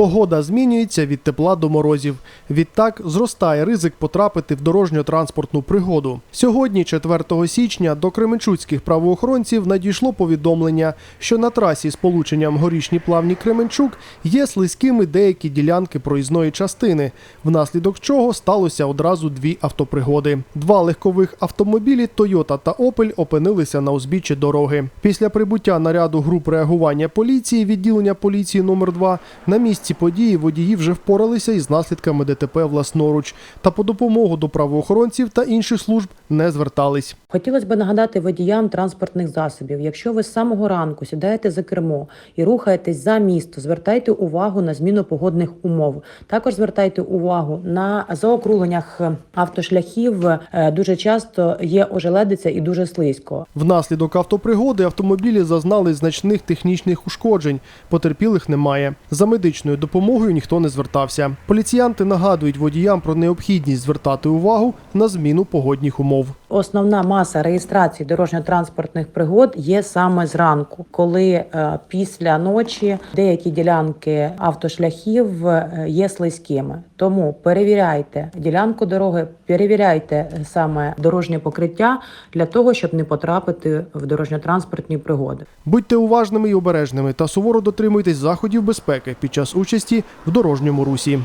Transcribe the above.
Погода змінюється від тепла до морозів. Відтак зростає ризик потрапити в дорожньо-транспортну пригоду. Сьогодні, 4 січня, до кременчуцьких правоохоронців надійшло повідомлення, що на трасі з полученням горішні плавні Кременчук є слизькими деякі ділянки проїзної частини, внаслідок чого сталося одразу дві автопригоди. Два легкових автомобілі Toyota та Opel опинилися на узбіччі дороги. Після прибуття наряду груп реагування поліції відділення поліції номер 2 на місці події водії вже впоралися із наслідками ДТП власноруч та по допомогу до правоохоронців та інших служб не звертались. Хотілося б нагадати водіям транспортних засобів, якщо ви з самого ранку сідаєте за кермо і рухаєтесь за місто, звертайте увагу на зміну погодних умов. Також звертайте увагу на заокругленнях автошляхів. Е, Дуже часто є ожеледиця і дуже слизько. Внаслідок автопригоди автомобілі зазнали значних технічних ушкоджень. Потерпілих немає. За медичною допомогою ніхто не звертався. Поліціянти нагадують водіям про необхідність звертати увагу на зміну погодних умов. Основна маса реєстрації дорожньо-транспортних пригод є саме зранку, коли е, після ночі деякі ділянки автошляхів е, є слизькими. Тому перевіряйте ділянку дороги, перевіряйте саме дорожнє покриття для того, щоб не потрапити в дорожньо-транспортні пригоди. Будьте уважними і обережними та суворо дотримуйтесь заходів безпеки під час участі в дорожньому русі.